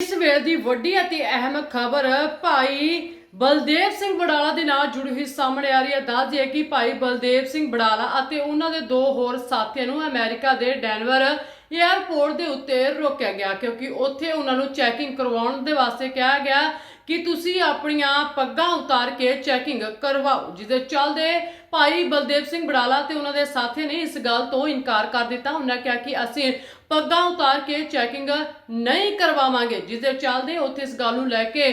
ਇਸ ਵੇਲੇ ਦੀ ਵੱਡੀ ਅਤੇ ਅਹਿਮ ਖਬਰ, ਭਾਈ ਬਲਦੇਵ ਸਿੰਘ ਬੜਾਲਾ ਦੇ ਨਾਲ ਜੁੜੀ ਹੋਈ ਸਾਹਮਣੇ ਆ ਰਹੀ ਹੈ। ਦੱਸ ਦਈਏ ਕਿ ਭਾਈ ਬਲਦੇਵ ਸਿੰਘ ਬੜਾਲਾ ਅਤੇ ਉਹਨਾਂ ਦੇ ਦੋ ਹੋਰ ਸਾਥੀਆਂ ਨੂੰ ਅਮਰੀਕਾ ਦੇ ਡੈਨਵਰ 에ਅਰਪੋਰਟ ਦੇ ਉੱਤੇ ਰੋਕਿਆ ਗਿਆ ਕਿਉਂਕਿ ਉੱਥੇ ਉਹਨਾਂ ਨੂੰ ਚੈਕਿੰਗ ਕਰਵਾਉਣ ਦੇ ਵਾਸਤੇ ਕਿਹਾ ਗਿਆ ਕਿ ਤੁਸੀਂ ਆਪਣੀਆਂ ਪੱਗਾਂ ਉਤਾਰ ਕੇ ਚੈਕਿੰਗ ਕਰਵਾਓ, ਜਿਹਦੇ ਚੱਲਦੇ ਭਾਈ ਬਲਦੇਵ ਸਿੰਘ ਬੜਾਲਾ ਤੇ ਉਹਨਾਂ ਦੇ ਸਾਥੀ ਨੇ ਇਸ ਗੱਲ ਤੋਂ ਇਨਕਾਰ ਕਰ ਦਿੱਤਾ। ਉਹਨਾਂ ਕਿਹਾ ਕਿ ਅਸੀਂ ਪੱਗਾਂ ਉਤਾਰ ਕੇ ਚੈਕਿੰਗ ਨਹੀਂ ਕਰਵਾਵਾਂਗੇ, ਜਿਹਦੇ ਚੱਲਦੇ ਉੱਥੇ ਇਸ ਗੱਲ ਨੂੰ ਲੈ ਕੇ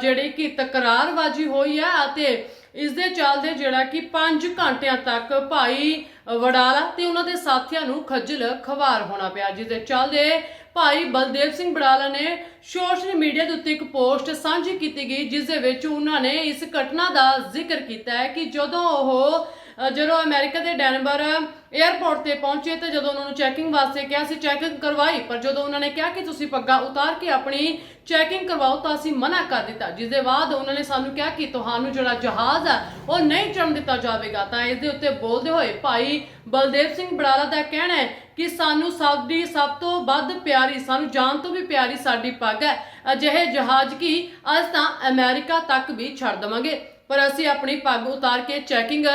ਜਿਹੜੀ ਕਿ ਤਕਰਾਰਬਾਜ਼ੀ ਹੋਈ ਹੈ ਅਤੇ ਇਸ ਦੇ ਚੱਲਦੇ ਜਿਹੜਾ ਕਿ 5 ਘੰਟਿਆਂ ਤੱਕ ਭਾਈ ਵਡਾਲਾ ਤੇ ਉਹਨਾਂ ਦੇ ਸਾਥੀਆਂ ਨੂੰ ਖੱਜਲ ਖਵਾਰ ਹੋਣਾ ਪਿਆ ਜਿਹਦੇ ਚੱਲਦੇ ਭਾਈ ਬਲਦੇਵ ਸਿੰਘ ਬੜਾਲਾ ਨੇ ਸੋਸ਼ਲ ਮੀਡੀਆ ਦੇ ਉੱਤੇ ਇੱਕ ਪੋਸਟ ਸਾਂਝੀ ਕੀਤੀ ਗਈ ਜਿਸ ਦੇ ਵਿੱਚ ਉਹਨਾਂ ਨੇ ਇਸ ਘਟਨਾ ਦਾ ਜ਼ਿਕਰ ਕੀਤਾ ਹੈ ਕਿ ਜਦੋਂ ਉਹ ਜਦੋਂ ਅਮਰੀਕਾ ਦੇ ਡੈਨਵਰ 에ਅਰਪੋਰਟ ਤੇ ਪਹੁੰਚੇ ਤੇ ਜਦੋਂ ਉਹਨਾਂ ਨੂੰ ਚੈਕਿੰਗ ਵਾਸਤੇ ਕਿਹਾ ਸੀ ਚੈਕਿੰਗ ਕਰਵਾਈ, ਪਰ ਜਦੋਂ ਉਹਨਾਂ ਨੇ ਕਿਹਾ ਕਿ ਤੁਸੀਂ ਪੱਗਾਂ ਉਤਾਰ ਕੇ ਆਪਣੀ ਚੈਕਿੰਗ ਕਰਵਾਓ ਤਾਂ ਅਸੀਂ ਮਨਾ ਕਰ ਦਿੱਤਾ ਜਿਸ ਦੇ ਬਾਅਦ ਉਹਨਾਂ ਨੇ ਸਾਨੂੰ ਕਿਹਾ ਕਿ ਤੁਹਾਨੂੰ ਜਿਹੜਾ ਜਹਾਜ਼ ਹੈ ਉਹ ਨਹੀਂ ਚੜਨ ਦਿੱਤਾ ਜਾਵੇਗਾ। ਤਾਂ ਇਸ ਦੇ ਉੱਤੇ ਬੋਲਦੇ ਹੋਏ ਭਾਈ ਬਲਦੇਵ ਸਿੰਘ ਬੜਾਲਾ ਦਾ ਕਹਿਣਾ ਹੈ ਕਿ ਸਾਨੂੰ ਸਾਡੀ ਸਭ ਤੋਂ ਵੱਧ ਪਿਆਰੀ, ਸਾਨੂੰ ਜਾਨ ਤੋਂ ਵੀ ਪਿਆਰੀ ਸਾਡੀ ਪੱਗ ਹੈ। ਅਜਿਹੇ ਜਹਾਜ਼ ਕੀ? ਅੱਜ ਤਾਂ ਅਮਰੀਕਾ ਤੱਕ ਵੀ ਛੱਡ ਦੇਵਾਂਗੇ। ਪਰ ਅਸੀਂ ਆਪਣੀ ਪੱਗ ਉਤਾਰ ਕੇ ਚੈਕਿੰਗ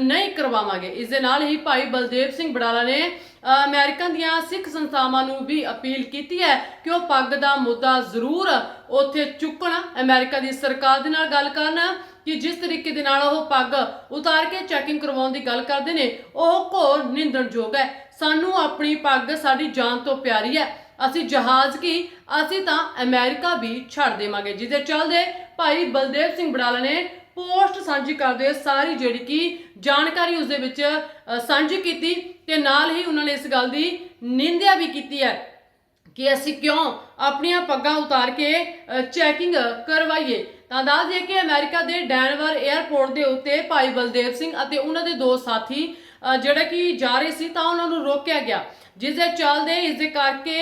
ਨਹੀਂ ਕਰਵਾਵਾਂਗੇ। ਇਸ ਦੇ ਨਾਲ ਹੀ ਭਾਈ ਬਲਦੇਵ ਸਿੰਘ ਬੜਾਲਾ ਨੇ ਅ, ਦੀਆਂ ਸਿੱਖ ਸੰਸਥਾਵਾਂ ਨੂੰ ਵੀ ਅਪੀਲ ਕੀਤੀ ਹੈ ਕਿ ਉਹ ਪੱਗ ਦਾ ਮੁੱਦਾ ਜ਼ਰੂਰ ਉੱਥੇ ਚੁੱਕਣ। ਅਮਰੀਕਾ ਦੀ ਸਰਕਾਰ ਦੇ ਨਾਲ ਗੱਲ ਕਰਨ ਕਿ ਜਿਸ ਤਰੀਕੇ ਦੇ ਨਾਲ ਉਹ ਪੱਗ ਉਤਾਰ ਕੇ ਚੈਕਿੰਗ ਕਰਵਾਉਣ ਦੀ ਗੱਲ ਕਰਦੇ ਨੇ ਉਹ ਘੋਰ ਨਿੰਦਣਯੋਗ ਹੈ। ਸਾਨੂੰ ਆਪਣੀ ਪੱਗ ਸਾਡੀ ਜਾਨ ਤੋਂ ਪਿਆਰੀ ਹੈ। ਅਸੀਂ ਜਹਾਜ਼ ਕੀ ਅਸੀਂ ਤਾਂ ਅਮਰੀਕਾ ਵੀ ਛੱਡ ਦੇਵਾਂਗੇ। ਜਿਹਦੇ ਚੱਲਦੇ ਭਾਈ ਬਲਦੇਵ ਸਿੰਘ ਬੜਾਲਾ ਨੇ ਪੋਸਟ ਸਾਂਝੀ ਕਰਦੇ ਹੋਏ ਸਾਰੀ ਜਿਹੜੀ ਕਿ ਜਾਣਕਾਰੀ ਉਸ ਦੇ ਵਿੱਚ ਸਾਂਝੀ ਕੀਤੀ ਤੇ ਨਾਲ ਹੀ ਉਹਨਾਂ ਨੇ ਇਸ ਗੱਲ ਦੀ ਨਿੰਦਿਆ ਵੀ ਕੀਤੀ ਹੈ ਕਿ ਅਸੀਂ ਕਿਉਂ ਆਪਣੀਆਂ ਪੱਗਾਂ ਉਤਾਰ ਕੇ ਚੈਕਿੰਗ ਕਰਵਾਈਏ। ਤਾਂ ਦੱਸ ਦਈਏ ਕਿ ਅਮਰੀਕਾ ਦੇ ਡੈਨਵਰ 에ਅਰਪੋਰਟ ਦੇ ਉੱਤੇ ਭਾਈ ਬਲਦੇਵ ਸਿੰਘ ਅਤੇ ਉਹਨਾਂ ਦੇ ਦੋ ਸਾਥੀ ਜਿਹੜਾ ਕਿ ਜਾ ਰਹੇ ਸੀ ਤਾਂ ਉਹਨਾਂ ਨੂੰ ਰੋਕਿਆ ਗਿਆ, ਜਿਸ ਦੇ ਚੱਲਦੇ ਇਸ ਦੇ ਕਰਕੇ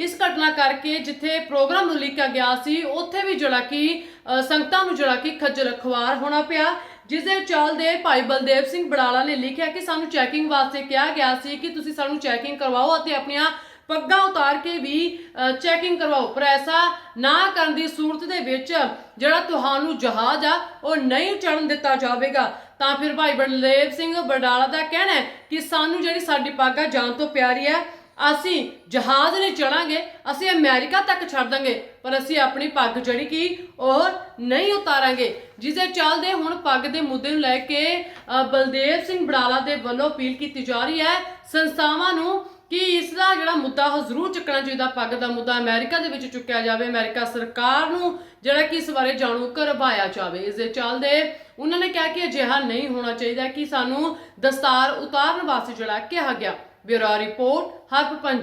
ਇਸ ਘਟਨਾ ਕਰਕੇ ਜਿੱਥੇ ਪ੍ਰੋਗਰਾਮ ਨੂੰ ਲਿਖਿਆ ਗਿਆ ਸੀ, ਉੱਥੇ ਵੀ ਜਿਹੜਾ ਕਿ ਸੰਗਤਾਂ ਨੂੰ ਜਿਹੜਾ ਕਿ ਖੱਜਲ ਖਵਾਰ ਹੋਣਾ ਪਿਆ, ਜਿਸ ਦੇ ਚਲਦੇ ਭਾਈ ਬਲਦੇਵ ਸਿੰਘ ਬੜਾਲਾ ਨੇ ਲਿਖਿਆ ਕਿ ਸਾਨੂੰ ਚੈਕਿੰਗ ਵਾਸਤੇ ਕਿਹਾ ਗਿਆ ਸੀ ਕਿ ਤੁਸੀਂ ਸਾਨੂੰ ਚੈਕਿੰਗ ਕਰਵਾਓ ਅਤੇ ਆਪਣੀਆਂ ਪੱਗਾਂ ਉਤਾਰ ਕੇ ਵੀ ਚੈਕਿੰਗ ਕਰਵਾਓ। ਪਰ ਐਸਾ ਨਾ ਕਰਨ ਦੀ ਸੂਰਤ ਦੇ ਵਿੱਚ ਜਿਹੜਾ ਤੁਹਾਨੂੰ ਜਹਾਜ਼ ਆ, ਉਹ ਨਹੀਂ ਚੜਨ ਦਿੱਤਾ ਜਾਵੇਗਾ। ਤਾਂ ਫਿਰ ਭਾਈ ਬਲਦੇਵ ਸਿੰਘ ਬਡਾਲਾ ਦਾ ਕਹਿਣਾ ਹੈ ਕਿ ਸਾਨੂੰ ਜਿਹੜੀ ਸਾਡੀ ਪੱਗ ਆ ਜਾਨ ਤੋਂ ਪਿਆਰੀ ਹੈ। ਅਸੀਂ ਜਹਾਜ਼ ਨਹੀਂ ਚੜਾਂਗੇ, ਅਸੀਂ ਅਮਰੀਕਾ ਤੱਕ ਛੱਡ ਦਾਂਗੇ, ਪਰ ਅਸੀਂ ਆਪਣੀ ਪੱਗ ਜਿਹੜੀ ਕਿ, ਉਹ ਨਹੀਂ ਉਤਾਰਾਂਗੇ। ਜਿਸ ਦੇ ਚੱਲਦੇ ਹੁਣ ਪੱਗ ਦੇ ਮੁੱਦੇ ਨੂੰ ਲੈ ਕੇ ਬਲਦੇਵ ਸਿੰਘ ਬੜਾਲਾ ਦੇ ਵੱਲੋਂ ਅਪੀਲ ਕੀਤੀ ਜਾ ਰਹੀ ਹੈ ਸੰਸਥਾਵਾਂ ਨੂੰ ਕਿ ਇਸ ਦਾ ਜਿਹੜਾ ਮੁੱਦਾ, ਉਹ ਜ਼ਰੂਰ ਚੁੱਕਣਾ ਚਾਹੀਦਾ, ਪੱਗ ਦਾ ਮੁੱਦਾ ਅਮਰੀਕਾ ਦੇ ਵਿੱਚ ਚੁੱਕਿਆ ਜਾਵੇ, ਅਮਰੀਕਾ ਸਰਕਾਰ ਨੂੰ ਜਿਹੜਾ ਕਿ ਇਸ ਬਾਰੇ ਜਾਣੂ ਕਰਵਾਇਆ ਜਾਵੇ। ਇਸ ਦੇ ਚੱਲਦੇ ਉਹਨਾਂ ਨੇ ਕਿਹਾ ਕਿ ਅਜਿਹਾ ਨਹੀਂ ਹੋਣਾ ਚਾਹੀਦਾ ਕਿ ਸਾਨੂੰ ਦਸਤਾਰ ਉਤਾਰਨ ਵਾਸਤੇ ਜਿਹੜਾ ਕਿਹਾ ਗਿਆ। Bureau report ਹਰਪ Punjab